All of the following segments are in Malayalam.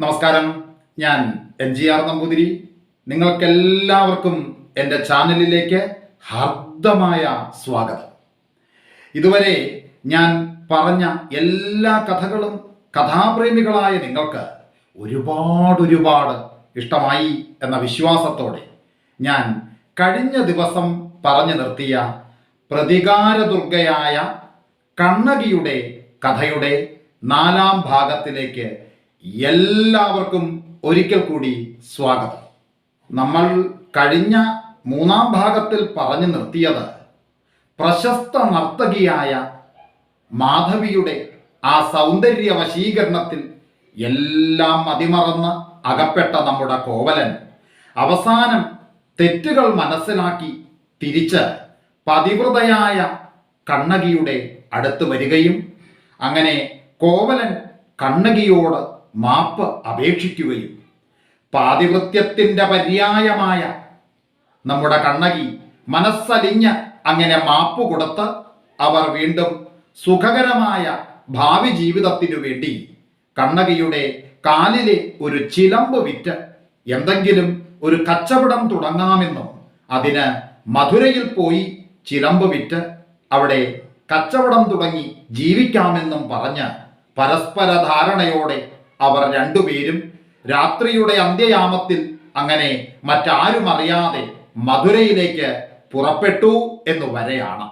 നമസ്കാരം. ഞാൻ എം ജി ആർ നമ്പൂതിരി. നിങ്ങൾക്കെല്ലാവർക്കും എന്റെ ചാനലിലേക്ക് ഹാർദമായ സ്വാഗതം. ഇതുവരെ ഞാൻ പറഞ്ഞ എല്ലാ കഥകളും കഥാപ്രേമികളായ നിങ്ങൾക്ക് ഒരുപാട് ഒരുപാട് ഇഷ്ടമായി എന്ന വിശ്വാസത്തോടെ ഞാൻ കഴിഞ്ഞ ദിവസം പറഞ്ഞു നിർത്തിയ പ്രതികാരദുർഗയായ കണ്ണകിയുടെ കഥയുടെ നാലാം ഭാഗത്തിലേക്ക് എല്ലാവർക്കും ഒരിക്കൽ കൂടി സ്വാഗതം. നമ്മൾ കഴിഞ്ഞ മൂന്നാം ഭാഗത്തിൽ പറഞ്ഞു നിർത്തിയത് പ്രശസ്ത നർത്തകിയായ മാധവിയുടെ ആ സൗന്ദര്യ വശീകരണത്തിൽ എല്ലാം മതിമറന്ന് അകപ്പെട്ട നമ്മുടെ കോവലൻ അവസാനം തെറ്റുകൾ മനസ്സിലാക്കി തിരിച്ച് പതിവ്രതയായ കണ്ണകിയുടെ അടുത്ത് വരികയും അങ്ങനെ കോവലൻ കണ്ണകിയോട് മാപ്പ് അപേക്ഷിക്കുകയും പാതിവൃത്യത്തിന്റെ പര്യായമായ നമ്മുടെ കണ്ണകി മനസ്സലിഞ്ഞ് അങ്ങനെ മാപ്പ് കൊടുത്ത് അവർ വീണ്ടും സുഖകരമായ ഭാവി ജീവിതത്തിനു വേണ്ടി കണ്ണകിയുടെ കാലിലെ ഒരു ചിലമ്പ് വിറ്റ് എന്തെങ്കിലും ഒരു കച്ചവടം തുടങ്ങാമെന്നും അതിന് മധുരയിൽ പോയി ചിലമ്പ് വിറ്റ് അവിടെ കച്ചവടം തുടങ്ങി ജീവിക്കാമെന്നും പറഞ്ഞ് പരസ്പര ധാരണയോടെ അവർ രണ്ടുപേരും രാത്രിയുടെ അന്ത്യയാമത്തിൽ അങ്ങനെ മറ്റാരും അറിയാതെ മധുരയിലേക്ക് പുറപ്പെട്ടു എന്ന് വരെയാണ്.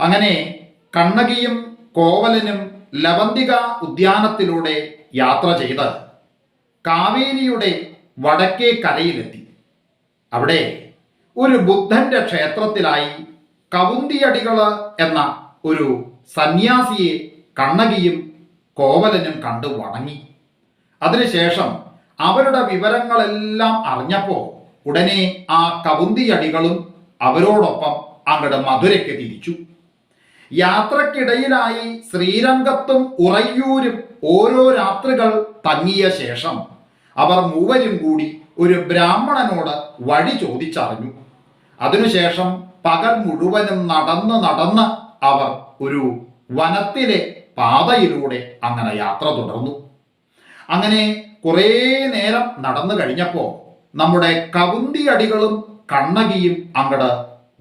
അങ്ങനെ കണ്ണകിയും കോവലനും ലവന്തിക ഉദ്യാനത്തിലൂടെ യാത്ര ചെയ്ത് കാവേരിയുടെ വടക്കേ കരയിലെത്തി. അവിടെ ഒരു ബുദ്ധന്റെ ക്ഷേത്രത്തിലായി കവുന്തിയടികൾ എന്ന ഒരു സന്യാസിയെ കണ്ണകിയും കോവലനും കണ്ടു വണങ്ങി. അതിനുശേഷം അവരുടെ വിവരങ്ങളെല്ലാം അറിഞ്ഞപ്പോൾ ഉടനെ ആ കവുന്തിയടികളും അവരോടൊപ്പം അങ്ങടെ മധുരയ്ക്ക് തിരിച്ചു. യാത്രക്കിടയിലായി ശ്രീരംഗത്തും ഉറയ്യൂരും ഓരോ രാത്രികൾ തങ്ങിയ ശേഷം അവർ മൂവരും കൂടി ഒരു ബ്രാഹ്മണനോട് വഴി ചോദിച്ചറിഞ്ഞു. അതിനുശേഷം പകൽ മുഴുവനും നടന്ന് നടന്ന് അവർ ഒരു വനത്തിലെ പാതയിലൂടെ അങ്ങനെ യാത്ര തുടർന്നു. അങ്ങനെ കുറേ നേരം നടന്നു കഴിഞ്ഞപ്പോൾ നമ്മുടെ കവുന്തി അടികളും കണ്ണകിയും അങ്ങട്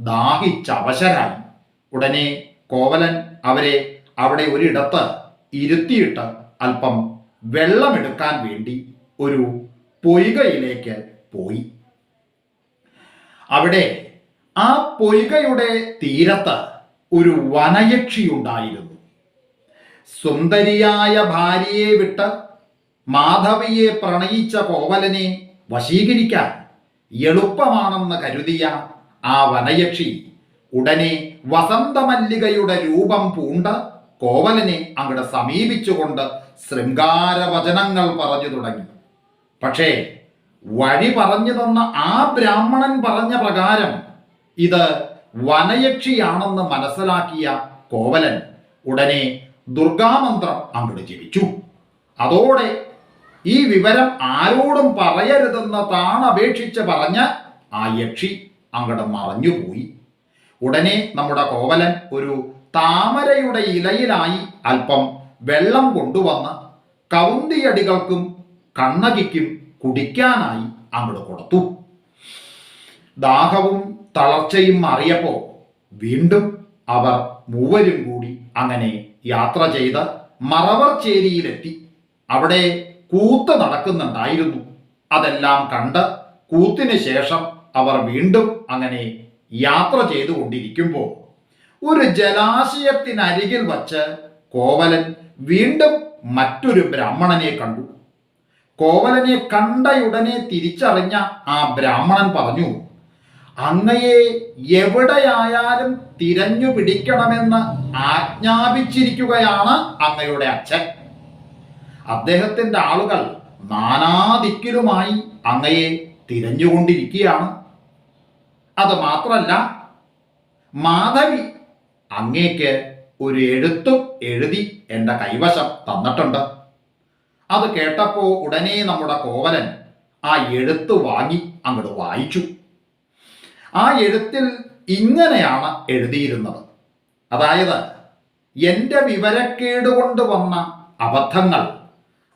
ദാഹിച്ചവശരായി. ഉടനെ കോവലൻ അവരെ അവിടെ ഒരിടത്ത് ഇരുത്തിയിട്ട് അല്പം വെള്ളമെടുക്കാൻ വേണ്ടി ഒരു പൊയ്കയിലേക്ക് പോയി. അവിടെ ആ പൊയ്കയുടെ തീരത്ത് ഒരു വനയക്ഷിയുണ്ടായിരുന്നു. സുന്ദരിയായ ഭാര്യയെ വിട്ട് മാധവിയെ പ്രണയിച്ച കോവലനെ വശീകരിക്കാൻ എളുപ്പമാണെന്ന് കരുതിയ ആ വനയക്ഷി ഉടനെ വസന്തമല്ലികയുടെ രൂപം പൂണ്ട് കോവലനെ അങ്ങോട്ട് സമീപിച്ചുകൊണ്ട് ശൃംഗാരവചനങ്ങൾ പറഞ്ഞു തുടങ്ങി. പക്ഷേ വഴി പറഞ്ഞു തന്ന ആ ബ്രാഹ്മണൻ പറഞ്ഞ പ്രകാരം ഇത് വനയക്ഷിയാണെന്ന് മനസ്സിലാക്കിയ കോവലൻ ഉടനെ ദുർഗാമന്ത്രം അങ്ങോട്ട് ജപിച്ചു. അതോടെ ഈ വിവരം ആരോടും പറയരുതെന്ന് താൻ അപേക്ഷിച്ച് പറഞ്ഞ് ആ യക്ഷി അങ്ങോട്ട് മറഞ്ഞുപോയി ഉടനെ നമ്മുടെ കോവലൻ ഒരു താമരയുടെ ഇലയിലായി അല്പം വെള്ളം കൊണ്ടുവന്ന് കൗന്തിയടികൾക്കും കണ്ണകിക്കും കുടിക്കാനായി അങ്ങോട്ട് കൊടുത്തു. ദാഹവും തളർച്ചയും മാറിയപ്പോൾ വീണ്ടും അവർ മൂവരും കൂടി അങ്ങനെ യാത്ര ചെയ്ത് മറവർച്ചേരിയിലെത്തി അവിടെ കൂത്ത് നടക്കുന്നുണ്ടായിരുന്നു. അതെല്ലാം കണ്ട് കൂത്തിന് ശേഷം അവർ വീണ്ടും അങ്ങനെ യാത്ര ചെയ്തുകൊണ്ടിരിക്കുമ്പോൾ ഒരു ജലാശയത്തിനരികിൽ വച്ച് കോവലൻ വീണ്ടും മറ്റൊരു ബ്രാഹ്മണനെ കണ്ടു. കോവലനെ കണ്ടയുടനെ തിരിച്ചറിഞ്ഞ ആ ബ്രാഹ്മണൻ പറഞ്ഞു അങ്ങയെ എവിടെയായാലും തിരഞ്ഞു പിടിക്കണമെന്ന് ആജ്ഞാപിച്ചിരിക്കുകയാണ് അങ്ങയുടെ അച്ഛൻ. അദ്ദേഹത്തിന്റെ ആളുകൾ നാനാദിക്കിലുമായി അങ്ങയെ തിരഞ്ഞുകൊണ്ടിരിക്കുകയാണ്. അത് മാത്രമല്ല മാധവി അങ്ങേക്ക് ഒരു എഴുത്തും എഴുതി എന്റെ കൈവശം തന്നിട്ടുണ്ട്. അത് കേട്ടപ്പോൾ ഉടനെ നമ്മുടെ കോവലൻ ആ എഴുത്ത് വാങ്ങി അങ്ങോട്ട് വായിച്ചു. ആ എഴുത്തിൽ ഇങ്ങനെയാണ് എഴുതിയിരുന്നത്. അതായത് എന്റെ വിവരക്കേട് കൊണ്ട് വന്ന അബദ്ധങ്ങൾ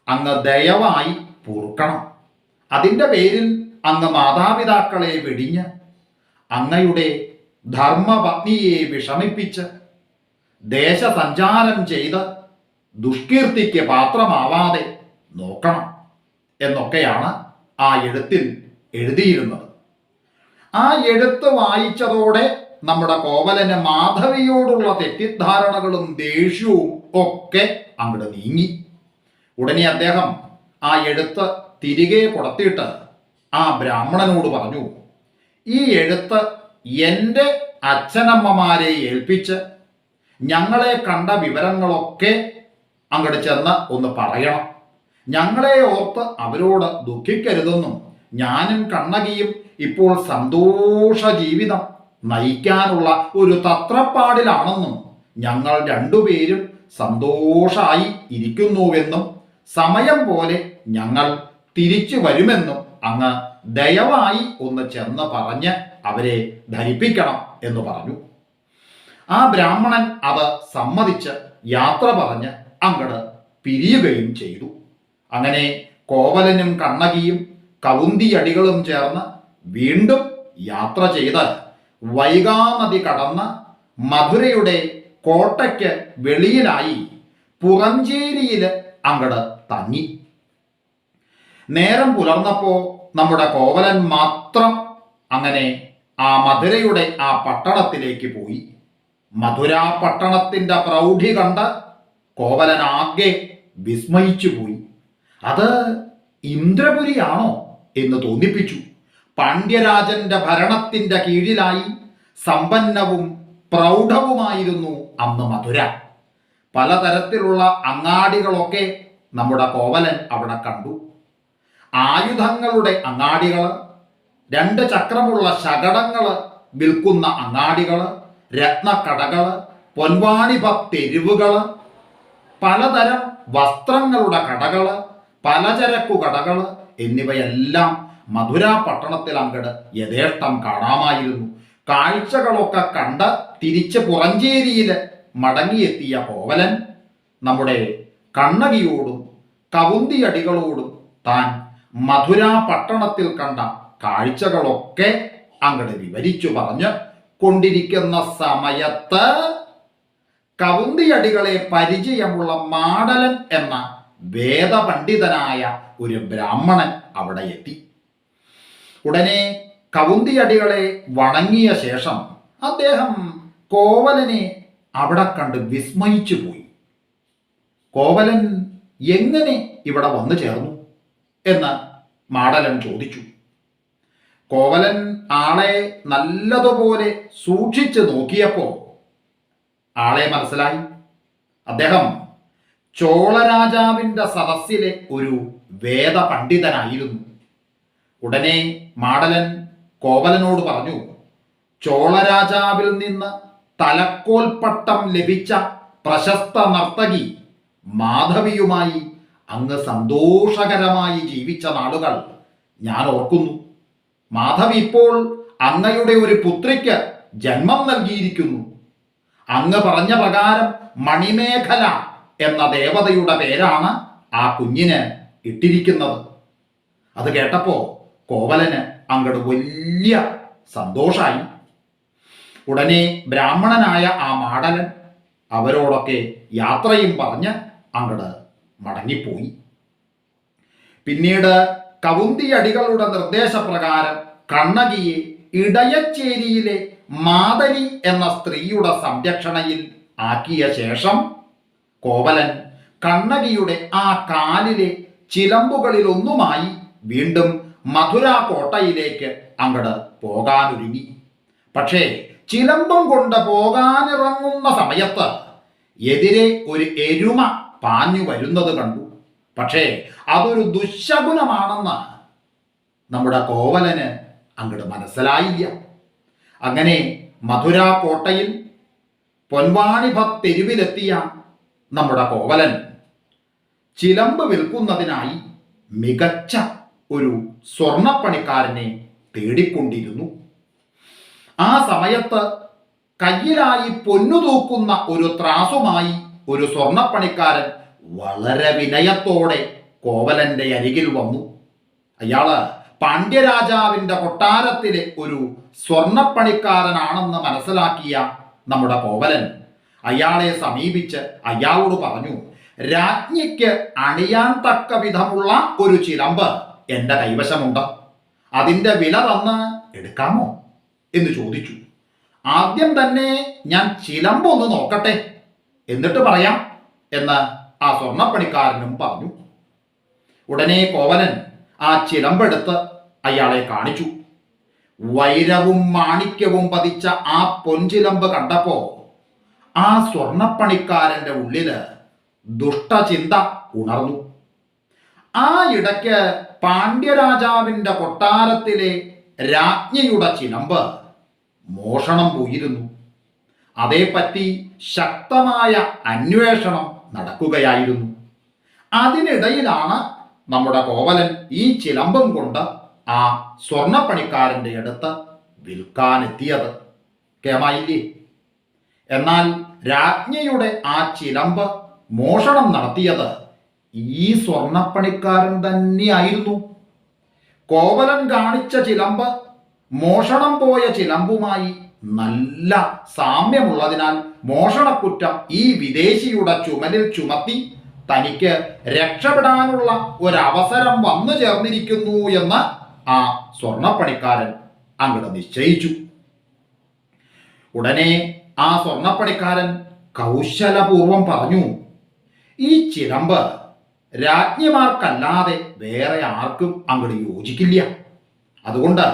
അങ്ങ് ദയവായി പൂർക്കണം. അതിന്റെ പേരിൽ അങ്ങ് മാതാപിതാക്കളെ വെടിഞ്ഞ് അങ്ങയുടെ ധർമ്മപത്നിയെ വിഷമിപ്പിച്ച് ദേശസഞ്ചാരം ചെയ്ത് ദുഷ്കീർത്തിക്ക് പാത്രമാവാതെ നോക്കണം എന്നൊക്കെയാണ് ആ എഴുത്തിൽ എഴുതിയിരുന്നത്. ആ എഴുത്ത് വായിച്ചതോടെ നമ്മുടെ കോവലന് മാധവിയോടുള്ള തെറ്റിദ്ധാരണകളും ദേഷ്യവും ഒക്കെ അങ്ങോട്ട് നീങ്ങി. ഉടനെ അദ്ദേഹം ആ എഴുത്ത് തിരികെ കൊടുത്തിട്ട് ആ ബ്രാഹ്മണനോട് പറഞ്ഞു ഈ എഴുത്ത് എന്റെ അച്ഛനമ്മമാരെ ഏൽപ്പിച്ച് ഞങ്ങളെ കണ്ട വിവരങ്ങളൊക്കെ അങ്ങോട്ട് ചെന്ന് ഒന്ന് പറയണം. ഞങ്ങളെ ഓർത്ത് അവരോട് ദുഃഖിക്കരുതെന്നും ഞാനും കണ്ണകിയും ഇപ്പോൾ സന്തോഷ ജീവിതം നയിക്കാനുള്ള ഒരു തത്രപ്പാടിലാണെന്നും ഞങ്ങൾ രണ്ടുപേരും സന്തോഷമായി ഇരിക്കുന്നുവെന്നും സമയം പോലെ ഞങ്ങൾ തിരിച്ചു വരുമെന്നും അങ്ങ് ദയവായി ഒന്ന് ചെന്ന് പറഞ്ഞ് അവരെ ധരിപ്പിക്കണം എന്ന് പറഞ്ഞു. ആ ബ്രാഹ്മണൻ അത് സമ്മതിച്ച് യാത്ര പറഞ്ഞ് അങ്ങട് പിരിയുകയും ചെയ്തു. അങ്ങനെ കോവലനും കണ്ണകിയും കവുന്തിയടികളും ചേർന്ന് വീണ്ടും യാത്ര ചെയ്ത് വൈകാനദി കടന്ന് മധുരയുടെ കോട്ടയ്ക്ക് വെളിയിലായി പുറഞ്ചേരിയിൽ അങ്ങട് തങ്ങി. നേരം പുലർന്നപ്പോൾ നമ്മുടെ കോവലൻ മാത്രം അങ്ങനെ ആ മധുരയുടെ ആ പട്ടണത്തിലേക്ക് പോയി. മധുര പട്ടണത്തിന്റെ പ്രൗഢി കണ്ട് കോവലൻ ആകെ വിസ്മയിച്ചു പോയി. അത് ഇന്ദ്രപുരിയാണോ? എന്ന് തോന്നിപ്പിച്ചു. പാണ്ഡ്യരാജന്റെ ഭരണത്തിന്റെ കീഴിലായി സമ്പന്നവും പ്രൗഢവുമായിരുന്നു അന്ന് മധുര. പലതരത്തിലുള്ള അങ്ങാടികളൊക്കെ നമ്മുടെ കോവലൻ അവിടെ കണ്ടു. ആയുധങ്ങളുടെ അങ്ങാടികൾ രണ്ട് ചക്രമുള്ള ശകടങ്ങൾ വിൽക്കുന്ന അങ്ങാടികൾ രത്നക്കടകൾ പൊൻവാണിഭ തെരുവുകൾ പലതരം വസ്ത്രങ്ങളുടെ കടകൾ പലചരക്കു കടകൾ എന്നിവയെല്ലാം മധുര പട്ടണത്തിൽ അങ്ങട് യഥേഷ്ടം കാണാമായിരുന്നു. കാഴ്ചകളൊക്കെ കണ്ട് തിരിച്ച് പുറഞ്ചേരിയിൽ മടങ്ങിയെത്തിയ കോവലൻ നമ്മുടെ കണ്ണകിയോടും കവുന്തിയടികളോടും താൻ മധുര പട്ടണത്തിൽ കണ്ട കാഴ്ചകളൊക്കെ അങ്ങട് വിവരിച്ചു പറഞ്ഞ് കൊണ്ടിരിക്കുന്ന സമയത്ത് കവുന്തിയടികളെ പരിചയമുള്ള മാടലൻ എന്ന വേദപണ്ഡിതനായ ഒരു ബ്രാഹ്മണൻ അവിടെ എത്തി. ഉടനെ കവുന്തിയടികളെ വണങ്ങിയ ശേഷം അദ്ദേഹം കോവലനെ അവിടെ കണ്ട് വിസ്മയിച്ചു പോയി. കോവലൻ എങ്ങനെ ഇവിടെ വന്നു ചേർന്നു എന്ന് മാടലൻ ചോദിച്ചു. കോവലൻ ആളെ നല്ലതുപോലെ സൂക്ഷിച്ചു നോക്കിയപ്പോൾ ആളെ മനസ്സിലായി. അദ്ദേഹം ചോളരാജാവിന്റെ സദസ്സിലെ ഒരു വേദപണ്ഡിതനായിരുന്നു. ഉടനെ മാടലൻ കോവലനോട് പറഞ്ഞു ചോളരാജാവിൽ നിന്ന് തലക്കോൽ പട്ടം ലഭിച്ച പ്രശസ്ത നർത്തകി മാധവിയുമായി അങ്ങ് സന്തോഷകരമായി ജീവിച്ച നാളുകൾ ഞാൻ ഓർക്കുന്നു. മാധവി ഇപ്പോൾ അങ്ങയുടെ ഒരു പുത്രിക്ക് ജന്മം നൽകിയിരിക്കുന്നു. അങ്ങ് പറഞ്ഞ പ്രകാരം മണിമേഖല എന്ന ദേവതയുടെ പേരാണ് ആ കുഞ്ഞിന് ഇട്ടിരിക്കുന്നത്. അത് കേട്ടപ്പോ കോവലന് അങ്ങോട്ട് വലിയ സന്തോഷായി. ഉടനെ ബ്രാഹ്മണനായ ആ മാടലൻ അവരോടൊക്കെ യാത്രയും പറഞ്ഞ് അങ്ങട് മടങ്ങിപ്പോയി. പിന്നീട് കവുന്തിയടികളുടെ നിർദ്ദേശപ്രകാരം കണ്ണകിയെ ഇടയച്ചേരിയിലെ മാതരി എന്ന സ്ത്രീയുടെ സംരക്ഷണയിൽ ആക്കിയ ശേഷം കോവലൻ കണ്ണകിയുടെ ആ കാലിലെ ചിലമ്പുകളിലൊന്നുമായി വീണ്ടും മധുര കോട്ടയിലേക്ക് അങ്ങട് പോകാനൊരുങ്ങി. പക്ഷേ ചിലമ്പം കൊണ്ട് പോകാനിറങ്ങുന്ന സമയത്ത് എതിരെ ഒരു എരുമ പാഞ്ഞു വരുന്നത് കണ്ടു. പക്ഷേ അതൊരു ദുശകുനമാണെന്ന് നമ്മുടെ കോവലന് അങ്ങോട്ട് മനസ്സിലായില്ല. അങ്ങനെ മധുരാ കോട്ടയിൽ പൊൻവാണിഭ തെരുവിലെത്തിയ നമ്മുടെ കോവലൻ. ചിലമ്പ് വിൽക്കുന്നതിനായി മികച്ച ഒരു സ്വർണപ്പണിക്കാരനെ തേടിക്കൊണ്ടിരുന്നു. ആ സമയത്ത് കയ്യിലായി പൊന്നു തൂക്കുന്ന ഒരു ത്രാസുമായി ഒരു സ്വർണപ്പണിക്കാരൻ വളരെ വിനയത്തോടെ കോവലന്റെ അരികിൽ വന്നു. അയാൾ പാണ്ഡ്യരാജാവിന്റെ കൊട്ടാരത്തിലെ ഒരു സ്വർണപ്പണിക്കാരനാണെന്ന് മനസ്സിലാക്കിയ നമ്മുടെ കോവലൻ. അയാളെ സമീപിച്ച് അയാളോട് പറഞ്ഞു രാജ്ഞിക്ക് അണിയാൻ തക്ക വിധമുള്ള ഒരു ചിലമ്പ് എന്റെ കൈവശമുണ്ട്. അതിന്റെ വില തന്ന് എടുക്കാമോ? എന്ന് ചോദിച്ചു. ആദ്യം തന്നെ ഞാൻ ചിലമ്പ് ഒന്ന് നോക്കട്ടെ എന്നിട്ട് പറയാം എന്ന് ആ സ്വർണപ്പണിക്കാരനും പറഞ്ഞു. ഉടനെ കോവലൻ ആ ചിലമ്പെടുത്ത് അയാളെ കാണിച്ചു. വൈരവും മാണിക്യവും പതിച്ച ആ പൊൻചിലമ്പ് കണ്ടപ്പോ ആ സ്വർണപ്പണിക്കാരന്റെ ഉള്ളിൽ ദുഷ്ടചിന്ത ഉണർന്നു. ആ ഇടയ്ക്ക് പാണ്ഡ്യരാജാവിന്റെ കൊട്ടാരത്തിലെ രാജ്ഞിയുടെ ചിലമ്പ് മോഷണം പോയിരുന്നു. അതേപ്പറ്റി ശക്തമായ അന്വേഷണം നടക്കുകയായിരുന്നു. അതിനിടയിലാണ് നമ്മുടെ കോവലൻ ഈ ചിലമ്പം കൊണ്ട് ആ സ്വർണപ്പണിക്കാരന്റെ അടുത്ത് വിൽക്കാനെത്തിയത്. കേമായില്ലേ? എന്നാൽ രാജ്ഞിയുടെ ആ ചിലമ്പ് മോഷണം നടത്തിയത് ഈ സ്വർണപ്പണിക്കാരൻ തന്നെയായിരുന്നു. കോവലൻ കാണിച്ച ചിലമ്പ് മോഷണം പോയ ചിലമ്പുമായി നല്ല സാമ്യമുള്ളതിനാൽ മോഷണക്കുറ്റം ഈ വിദേശിയുടെ ചുമലിൽ ചുമത്തി തനിക്ക് രക്ഷപ്പെടാനുള്ള ഒരവസരം വന്നു ചേർന്നിരിക്കുന്നു എന്ന് ആ സ്വർണപ്പണിക്കാരൻ അങ്ങോട്ട് നിശ്ചയിച്ചു. ഉടനെ ആ സ്വർണപ്പണിക്കാരൻ കൗശലപൂർവം പറഞ്ഞു ഈ ചിലമ്പ് രാജ്ഞിമാർക്കല്ലാതെ വേറെ ആർക്കും അങ്ങോട്ട് യോജിക്കില്ല. അതുകൊണ്ട്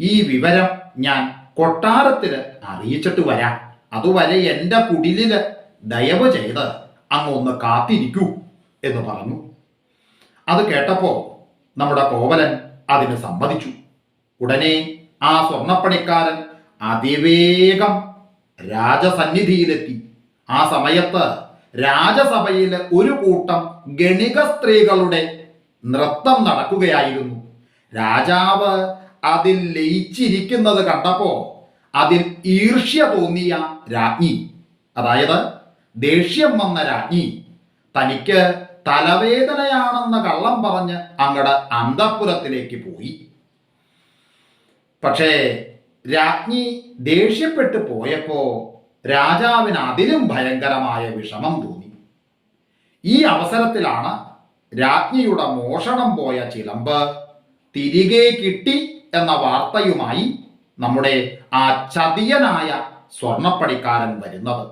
ഈ വിവരം ഞാൻ കൊട്ടാരത്തിൽ അറിയിച്ചിട്ട് വരാം. അതുവരെ എന്റെ കുടിലിൽ ദയവ് ചെയ്ത് അങ്ങൊന്ന് കാത്തിരിക്കൂ എന്ന് പറഞ്ഞു. അത് കേട്ടപ്പോൾ നമ്മുടെ കോവലൻ അതിന് സമ്മതിച്ചു. ഉടനെ ആ സ്വർണപ്പണിക്കാരൻ അതിവേഗം രാജസന്നിധിയിലെത്തി. ആ സമയത്ത് രാജസഭയിലെ ഒരു കൂട്ടം ഗണിക സ്ത്രീകളുടെ നൃത്തം നടക്കുകയായിരുന്നു. രാജാവ് അതിൽ ലയിച്ചിരിക്കുന്നത് കണ്ടപ്പോ അതിൽ ഈർഷ്യ തോന്നിയ രാജ്ഞി അതായത് ദേഷ്യം വന്ന രാജ്ഞി തനിക്ക് തലവേദനയാണെന്ന കള്ളം പറഞ്ഞ് അങ്ങടെ അന്തപുരത്തിലേക്ക് പോയി. പക്ഷേ രാജ്ഞി ദേഷ്യപ്പെട്ടു പോയപ്പോ രാജാവിന് അതിലും ഭയങ്കരമായ വിഷമം തോന്നി. ഈ അവസരത്തിലാണ് രാജ്ഞിയുടെ മോഷണം പോയ ചിലമ്പ് തിരികെ കിട്ടി എന്ന വാർത്തയുമായി നമ്മുടെ ആ ചതിയനായ സ്വർണപ്പണിക്കാരൻ വരുന്നത്.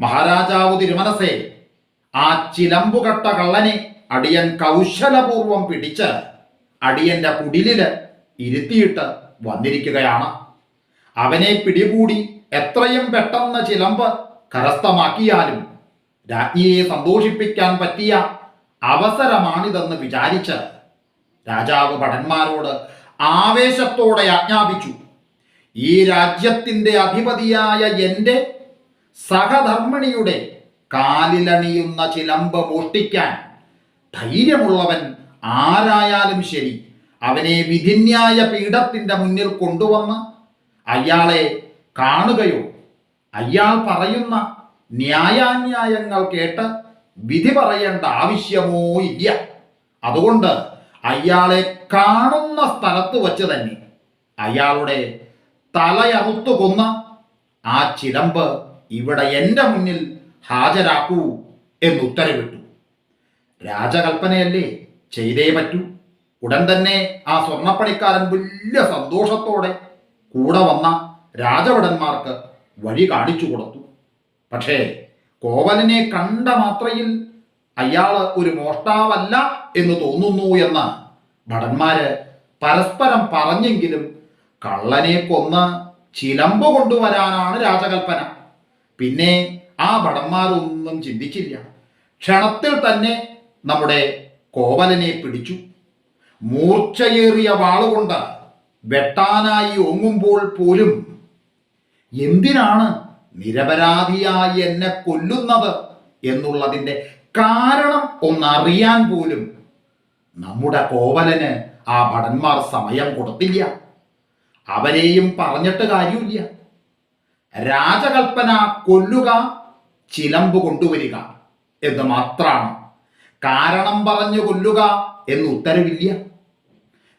മഹാരാജാവ് തിരുമനസേ ആ ചിലമ്പുകട്ട കള്ളനെ അടിയൻ കൗശലപൂർവം പിടിച്ച് അടിയന്റെ കുടിലിൽ ഇരുത്തിയിട്ട് വന്നിരിക്കുകയാണ്. അവനെ പിടികൂടി എത്രയും പെട്ടെന്ന് ചിലമ്പ് കരസ്ഥമാക്കിയാലും രാജ്ഞിയെ സന്തോഷിപ്പിക്കാൻ പറ്റിയ അവസരമാണിതെന്ന് വിചാരിച്ച് രാജാവ് ഭടന്മാരോട് ആവേശത്തോടെ ആജ്ഞാപിച്ചു. ഈ രാജ്യത്തിന്റെ അധിപതിയായ എന്റെ സഹധർമ്മിണിയുടെ കാലിലണിയുന്ന ചിലമ്പ് മോഷ്ടിക്കാൻ ധൈര്യമുള്ളവൻ ആരായാലും ശരി അവനെ വിധിന്യായ പീഠത്തിന്റെ മുന്നിൽ കൊണ്ടുവന്ന് അയാളെ കാണുകയോ അയാൾ പറയുന്ന ന്യായാന്യായങ്ങൾ കേട്ട് വിധി പറയേണ്ട ആവശ്യമോ ഇല്ല. അതുകൊണ്ട് അയാളെ കാണുന്ന സ്ഥലത്ത് വച്ച് തന്നെ അയാളുടെ തലയറുത്തു കൊന്ന ആ ചിലമ്പ് ഇവിടെ എന്റെ മുന്നിൽ ഹാജരാക്കൂ എന്ന് ഉത്തരവിട്ടു രാജകൽപ്പനയല്ലേ ചെയ്തേ പറ്റൂ. ഉടൻ തന്നെ ആ സ്വർണപ്പണിക്കാരൻ വലിയ സന്തോഷത്തോടെ കൂടെ വന്ന രാജഭടന്മാർക്ക് വഴി കാണിച്ചു കൊടുത്തു. പക്ഷേ കോവലനെ കണ്ട മാത്രയിൽ അയാൾ ഒരു മോഷ്ടാവല്ല എന്ന് തോന്നുന്നു എന്ന് ഭടന്മാര് പരസ്പരം പറഞ്ഞെങ്കിലും കള്ളനെ കൊന്ന് ചിലമ്പ് കൊണ്ടുവരാനാണ് രാജകൽപ്പന. പിന്നെ ആ ഭടന്മാരൊന്നും ചിന്തിച്ചില്ല. ക്ഷണത്തിൽ തന്നെ നമ്മുടെ കോവലനെ പിടിച്ചു. മൂർച്ചയേറിയ വാളുകൊണ്ട് വെട്ടാനായി ഓങ്ങുമ്പോൾ പോലും എന്തിനാണ് നിരപരാധിയായി എന്നെ കൊല്ലുന്നത് എന്നുള്ളതിന്റെ കാരണം ഒന്നറിയാൻ പോലും നമ്മുടെ കോവലന് ആ ഭടന്മാർ സമയം കൊടുത്തില്ല. അവരെയും പറഞ്ഞിട്ട് കാര്യമില്ല. രാജകൽപ്പന കൊല്ലുക ചിലമ്പ് കൊണ്ടുവരിക എന്ന് മാത്രമാണ്. കാരണം പറഞ്ഞു കൊല്ലുക എന്ന് ഉത്തരവില്ല.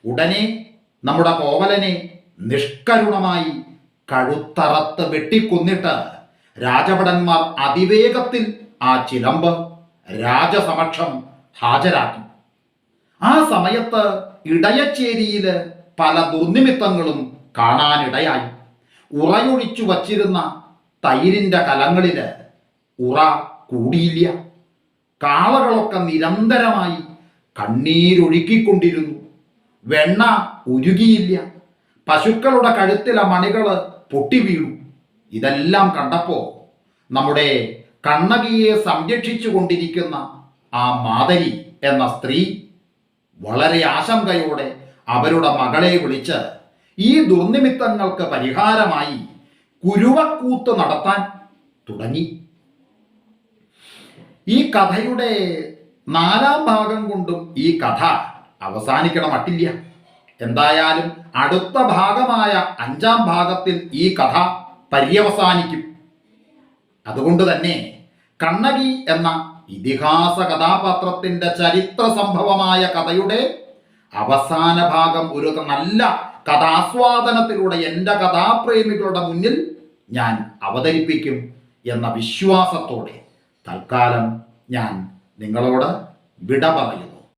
ഉടനെ നമ്മുടെ കോവലനെ നിഷ്കരുണമായി കഴുത്തറത്ത് വെട്ടിക്കൊന്നിട്ട് രാജഭടന്മാർ അതിവേഗത്തിൽ ആ ചിലമ്പ് രാജസമക്ഷം ഹാജരാക്കി. ആ സമയത്ത് ഇടയച്ചേരിയിൽ പല ദുർനിമിത്തങ്ങളും കാണാനിടയായി. ഉറയൊഴിച്ചു വച്ചിരുന്ന തൈരിന്റെ കലങ്ങളിൽ ഉറ കൂടിയില്ല. കാളകളൊക്കെ നിരന്തരമായി കണ്ണീരൊഴുക്കിക്കൊണ്ടിരുന്നു. വെണ്ണ ഉരുകിയില്ല. പശുക്കളുടെ കഴുത്തിലെ മണികൾ പൊട്ടി വീണു. ഇതെല്ലാം കണ്ടപ്പോ നമ്മുടെ കണ്ണകിയെ സംരക്ഷിച്ചു കൊണ്ടിരിക്കുന്ന ആ മാതരി എന്ന സ്ത്രീ വളരെ ആശങ്കയോടെ അവരുടെ മകളെ വിളിച്ച് ഈ ദുർനിമിത്തങ്ങൾക്ക് പരിഹാരമായി കുരുവക്കൂത്ത് നടത്താൻ തുടങ്ങി. ഈ കഥയുടെ നാലാം ഭാഗം കൊണ്ടും ഈ കഥ അവസാനിക്കണം അട്ടില്ല എന്തായാലും അടുത്ത ഭാഗമായ അഞ്ചാം ഭാഗത്തിൽ ഈ കഥ പര്യവസാനിക്കും. അതുകൊണ്ട് തന്നെ കണ്ണകി എന്ന ഇതിഹാസ കഥാപാത്രത്തിന്റെ ചരിത്ര സംഭവമായ കഥയുടെ അവസാന ഭാഗം ഒരു നല്ല കഥാസ്വാദനത്തിലൂടെ എന്റെ കഥാപ്രേമികളുടെ മുന്നിൽ ഞാൻ അവതരിപ്പിക്കും എന്ന വിശ്വാസത്തോടെ തൽക്കാലം ഞാൻ നിങ്ങളോട് വിട പറയുന്നു